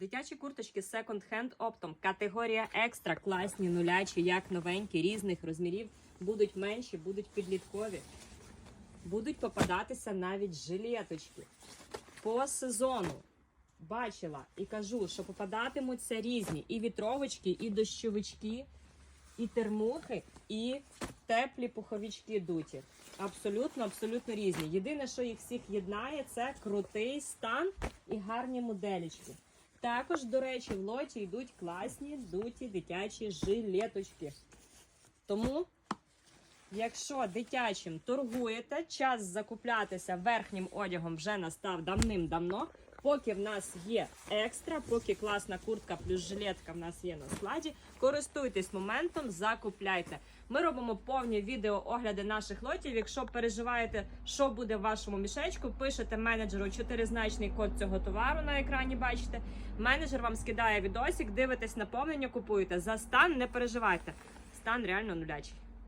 Дитячі курточки Hand оптом. Категорія екстра, класні, нулячі, як новенькі, різних розмірів. Будуть менші, будуть підліткові. Будуть попадатися навіть жилеточки. По сезону бачила і кажу, що попадатимуться різні і вітровочки, і дощовички, і термухи, і теплі пуховички дуті. Абсолютно, абсолютно різні. Єдине, що їх всіх єднає, це крутий стан і гарні моделічки. Також, до речі, в лоті йдуть класні дуті дитячі жилеточки. Тому, якщо дитячим торгуєте, час закуплятися верхнім одягом вже настав давним-давно. Поки в нас є екстра, поки класна куртка плюс жилетка в нас є на складі, користуйтесь моментом, закупляйте. Ми робимо повні відео огляди наших лотів. Якщо переживаєте, що буде в вашому мішечку, пишете менеджеру чотиризначний код цього товару на екрані. Бачите, менеджер вам скидає відосик, дивитесь наповнення, купуєте. За стан не переживайте. Стан реально нулячий.